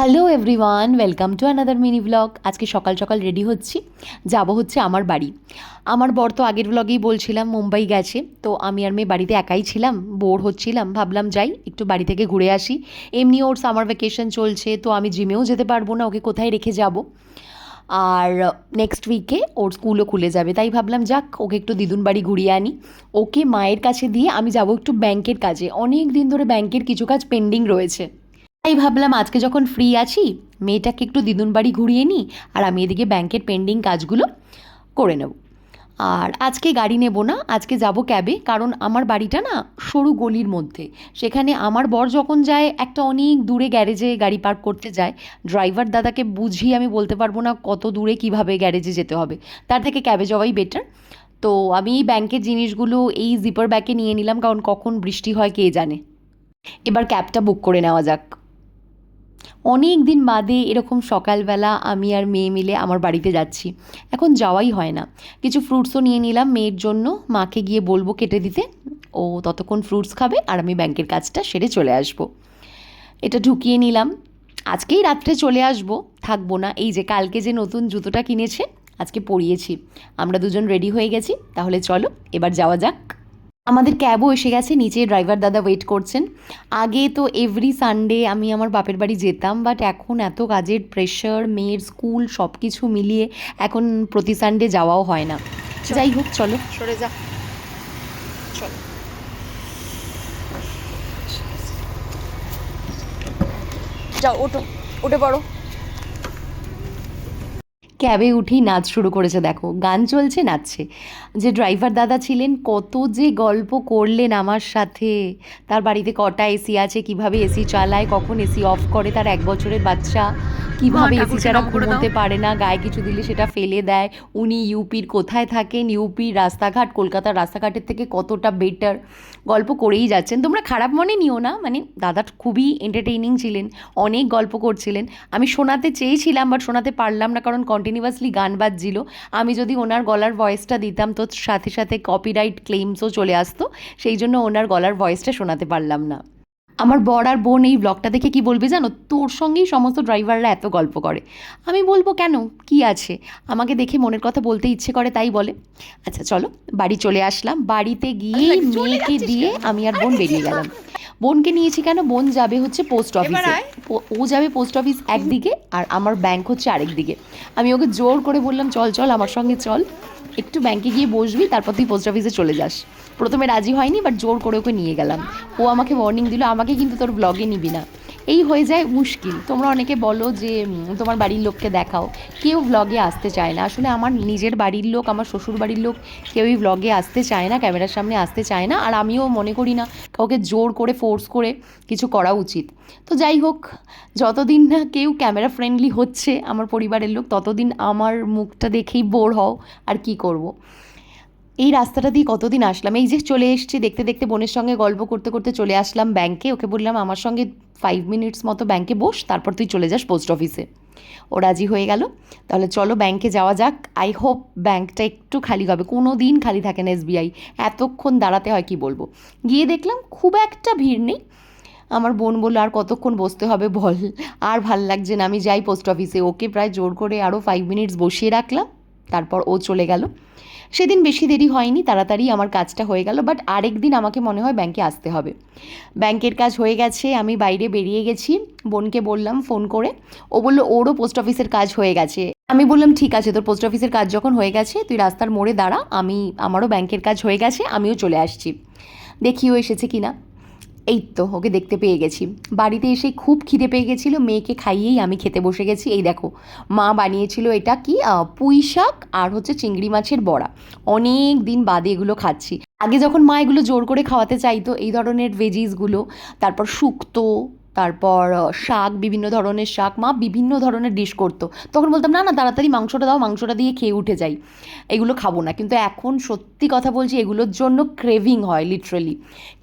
Hello everyone welcome to another mini blog আজকে সকাল সকাল রেডি হচ্ছি। যাব হচ্ছে আমার বাড়ি। আমার বর তো আগের ব্লগেই বলছিলাম মুম্বাই গেছে। তো আমি আর মেয়ে বাড়িতে একাই ছিলাম বোর হচ্ছিলাম, ভাবলাম যাই, একটু বাড়ি থেকে ঘুরে আসি। এমনি ওর সামার ভ্যাকেশন চলছে, তো আমি জিমেও যেতে পারব না, ওকে কোথায় রেখে যাব? আর নেক্সট উইকে ওর স্কুলও খুলে যাবে, তাই ভাবলাম যাক, ওকে একটু দিদুন বাড়ি ঘুরিয়ে আনি। ওকে মায়ের কাছে দিয়ে আমি যাব একটু ব্যাংকের কাজে। অনেক দিন ধরে ব্যাংকের কিছু কাজ পেন্ডিং রয়েছে। তাই ভাবলাম আজকে যখন ফ্রি আছি, মেয়েটাকে একটু দিদুন বাড়ি ঘুরিয়ে নিই আর আমি এদিকে ব্যাংকের পেন্ডিং কাজগুলো করে নেব। আর আজকে গাড়ি নেব না, আজকে যাব ক্যাবে কারণ আমার বাড়িটা না সরু গলির মধ্যে। সেখানে আমার বর যখন যায়, একটা অনেক দূরে গ্যারেজে গাড়ি পার্ক করতে যায়। ড্রাইভার দাদাকে বুঝিয়ে আমি বলতে পারব না কত দূরে কীভাবে গ্যারেজে যেতে হবে। তার থেকে ক্যাবে যাওয়াই বেটার তো আমি এই ব্যাংকের জিনিসগুলো এই জিপার ব্যাগে নিয়ে নিলাম, কারণ কখন বৃষ্টি হয় কে জানে। এবার ক্যাবটা বুক করে নেওয়া যাক। অনেক দিন বাদে এরকম সকালবেলা আমি আর মেয়ে মিলে আমার বাড়িতে যাচ্ছি। এখন যাওয়াই হয় না। কিছু ফ্রুটসও নিয়ে নিলাম মেয়ের জন্য। মাকে গিয়ে বলব কেটে দিতে। ও ততক্ষণ ফ্রুটস খাবে আর আমি ব্যাংকের কাজটা সেরে চলে আসব। এটা ঢুকিয়ে নিলাম। আজকেই রাত্রে চলে আসব। থাকব না। এই যে কালকে যে নতুন জুতোটা কিনেছে, আজকে পরিয়েছি। আমরা দুজন রেডি হয়ে গেছি। তাহলে চলো, এবার যাওয়া যাক। আমাদের ক্যাবও এসে গেছে নিচে ড্রাইভার দাদা ওয়েট করছেন। আগে তো এভরি সানডে আমি আমার বাপের বাড়ি যেতাম বাট এখন এত কাজের প্রেশার মেয়ের স্কুল সব কিছু মিলিয়ে এখন প্রতি সানডে যাওয়াও হয় না। যাই হোক চলো। সরে যা। চল। যাও ওঠো উঠে পড়ো। ক্যাবে উঠেই নাচ শুরু করেছে, দেখো। গান চলছে, নাচছে। যে ড্রাইভার দাদা ছিলেন, কত যে গল্প করলেন আমার সাথে। তার বাড়িতে কটা এসি আছে, কীভাবে এসি চালায়, কখন এসি অফ করে, তার এক বছরের বাচ্চা। কীভাবে এসি ছাড়া। ঘুমোতে পারে না গায়ে কিছু দিলে সেটা ফেলে দেয়। উনি ইউপির কোথায় থাকেন? ইউপির রাস্তাঘাট কলকাতার রাস্তাঘাটের থেকে কতটা বেটার গল্প করেই যাচ্ছেন। তোমরা খারাপ মনে নিও না মানে দাদা খুবই এন্টারটেইনিং ছিলেন অনেক গল্প করছিলেন। আমি শোনাতে চেয়েছিলাম বাট শোনাতে পারলাম না কারণ কন্টিনিউয়াসলি গান বাজছিল। আমি যদি ওনার গলার ভয়েসটা দিতাম তো সাথে সাথে কপিরাইট ক্লেমসও চলে আসতো। সেই জন্য ওনার গলার ভয়েসটা শোনাতে পারলাম না। আমার বর আর বোন এই ব্লগটা দেখে কি বলবে জানো? তোর সঙ্গেই সমস্ত ড্রাইভাররা এত গল্প করে। আমি বলব কেন? কি আছে? আমাকে দেখে মনের কথা বলতে ইচ্ছে করে তাই বলে। আচ্ছা চলো বাড়ি চলে আসলাম। বাড়িতে গিয়ে মেয়েকে দিয়ে আমি আর বোন বেরিয়ে গেলাম। বোনকে নিয়েছি কেন? বোন যাবে হচ্ছে পোস্ট অফিসে ও যাবে পোস্ট অফিস একদিকে আর আমার ব্যাংক হচ্ছে আরেক দিকে। আমি ওকে জোর করে বললাম চল চল আমার সঙ্গে চল। একটু ব্যাংকে গিয়ে বসবি তারপর তুই পোস্ট অফিসে চলে যাস। প্রথমে রাজি হয়নি বাট জোর করে ওকে নিয়ে গেলাম। ও আমাকে ওয়ার্নিং দিল, আমাকে কিন্তু তোর ব্লগে নিবি না। এই হয়ে যায় মুশকিল। তোমরা অনেকে বলো যে তোমার বাড়ির লোককে দেখাও। কেউ ব্লগে আসতে চায় না। আসলে আমার নিজের বাড়ির লোক, আমার শ্বশুর বাড়ির লোক কেউই ব্লগে আসতে চায় না, ক্যামেরার সামনে আসতে চায় না, আর আমিও মনে করি না কাউকে জোর করে ফোর্স করে কিছু করা উচিত। তো যাই হোক, যতদিন না কেউ ক্যামেরা ফ্রেন্ডলি হচ্ছে আমার পরিবারের লোক, ততদিন আমার মুখটা দেখেই বোর হও, আর কি করব। এই রাস্তাটা দিয়ে কতদিন আসলাম? এই যে চলে এসেছি, দেখতে দেখতে বোনের সঙ্গে গল্প করতে করতে চলে আসলাম ব্যাংকে ওকে বললাম, আমার সঙ্গে ফাইভ মিনিটস মতো ব্যাংকে বস, তারপর তুই চলে যাস পোস্ট অফিসে ও রাজি হয়ে গেল। তাহলে চলো ব্যাংকে যাওয়া যাক। আই হোপ ব্যাংকটা একটু খালি হবে। কোনো দিন খালি থাকে না এসবিআই এতক্ষণ দাঁড়াতে হয় কি বলব? গিয়ে দেখলাম খুব একটা ভিড় নেই। আমার বোন বলল, আর কতক্ষণ বসতে হবে বল? আর ভালো লাগছে না, আমি যাই পোস্ট অফিসে ওকে প্রায় জোর করে আরও ফাইভ মিনিটস বসিয়ে রাখলাম। তারপর ও চলে গেল। সেদিন বেশি দেরি হয়নি, তাড়াতাড়ি আমার কাজটা হয়ে গেল বাট আরেক দিন আমাকে মনে হয় ব্যাংকে আসতে হবে। ব্যাংকের কাজ হয়ে গেছে, আমি বাইরে বেরিয়ে গেছি, বোনকে বললাম ফোন করে। ও বলল, ওরও পোস্ট অফিসের কাজ হয়ে গেছে। আমি বললাম, ঠিক আছে, তোর পোস্ট অফিসের কাজ যখন হয়ে গেছে, তুই রাস্তার মোড়ে দাঁড়া, আমি, আমারও ব্যাংকের কাজ হয়ে গেছে, আমিও চলে আসছি। দেখিও এসেছে কিনা। এই তো, ওকে দেখতে পেয়ে গেছি। বাড়িতে এসে খুব খিদে পেয়ে গেছিল, মেয়েকে খাইয়েই আমি খেতে বসে গেছি। এই দেখো, মা বানিয়েছিল এটা কি পুঁই শাক আর হচ্ছে চিংড়ি মাছের বড়া। অনেক দিন বাদে এগুলো খাচ্ছি। আগে যখন মা এগুলো জোর করে খাওয়াতে চাইতো, এই ধরনের ভেজিসগুলো তারপর শুক্তো তারপর শাক, বিভিন্ন ধরনের শাক, মা বিভিন্ন ধরনের ডিশ করতো। তখন বলতাম, না না, তাড়াতাড়ি মাংসটা দাও, মাংসটা দিয়ে খেয়ে উঠে যাই। এগুলো খাব না। কিন্তু এখন সত্যি কথা বলছি, এগুলোর জন্য ক্রেভিং হয় লিটারেলি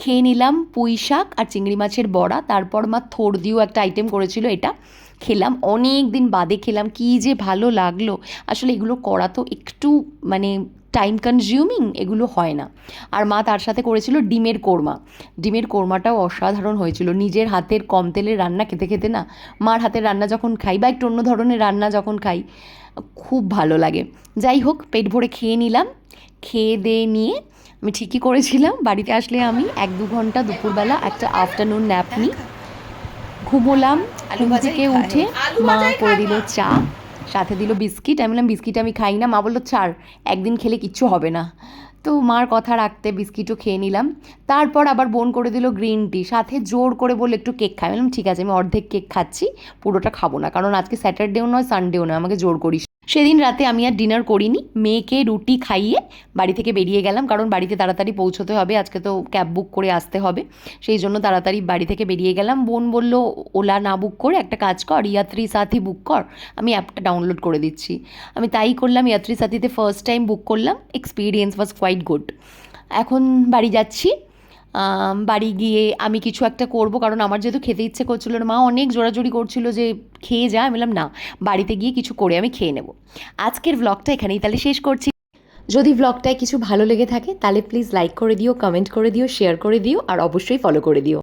খেয়ে নিলাম পুঁই শাক আর চিংড়ি মাছের বড়া, তারপর মা থোর দিয়েও একটা আইটেম করেছিল এটা। খেলাম অনেক দিন বাদে খেলাম, কি যে ভালো লাগল। আসলে এগুলো করা তো একটু মানে টাইম কনজিউমিং এগুলো হয় না। আর মা তার সাথে করেছিল ডিমের কোরমা। ডিমের কোরমাটাও অসাধারণ হয়েছিল। নিজের হাতের কম তেলের রান্না খেতে খেতে না মার হাতের রান্না যখন খাই বা একটু অন্য ধরনের রান্না যখন খাই খুব ভালো লাগে। যাই হোক পেট ভরে খেয়ে নিলাম। খেয়ে দিয়ে নিয়ে আমি ঠিকই করেছিলাম। বাড়িতে আসলে আমি এক দু ঘণ্টা দুপুরবেলা একটা আফটারনুন ন্যাপ নিই। ঘুমোলাম আলু ঘুম থেকে উঠে মা করে দিল চা। সাথে দিল বিস্কিট। আমি বললাম, বিস্কিট আমি খাই না। মা বলল, ছাড়, একদিন খেলে কিচ্ছু হবে না। তো মার কথা রাখতে বিস্কিটও খেয়ে নিলাম। তারপর আবার বোন করে দিল গ্রিন টি, সাথে জোর করে বলল, একটু কেক খাই বললাম, ঠিক আছে, আমি অর্ধেক কেক খাচ্ছি, পুরোটা খাব না। কারণ আজকে স্যাটারডেও নয়, সানডেও নয়, আমাকে জোর করিস সেদিন রাতে আমি আর ডিনার করিনি। মেয়েকে রুটি খাইয়ে বাড়ি থেকে বেরিয়ে গেলাম, কারণ বাড়িতে তাড়াতাড়ি পৌঁছতে হবে, আজকে তো ক্যাব বুক করে আসতে হবে। সেই জন্য তাড়াতাড়ি বাড়ি থেকে বেরিয়ে গেলাম। বোন বলল, ওলা না বুক করে, একটা কাজ কর ইয়াত্রী সাথী বুক কর। আমি অ্যাপটা ডাউনলোড করে দিচ্ছি। আমি তাই করলাম ইয়াত্রী সাথীতে ফার্স্ট টাইম বুক করলাম। এক্সপিরিয়েন্স ওয়াজ কোয়াইট গুড এখন বাড়ি যাচ্ছি। বাড়ি গিয়ে আমি কিছু একটা করব, কারণ আমার যেহেতু খেতে ইচ্ছে করছিল না, মা অনেক জোরাজোরি করছিল যে খেয়ে যা, আমি বললাম, না, বাড়িতে গিয়ে কিছু করে আমি খেয়ে নেব। আজকের ব্লগটা এখানেই তাহলে শেষ করছি। যদি ব্লগটায় কিছু ভালো লেগে থাকে, তাহলে প্লিজ লাইক করে দিও কমেন্ট করে দিও শেয়ার করে দিও, আর অবশ্যই ফলো করে দিও।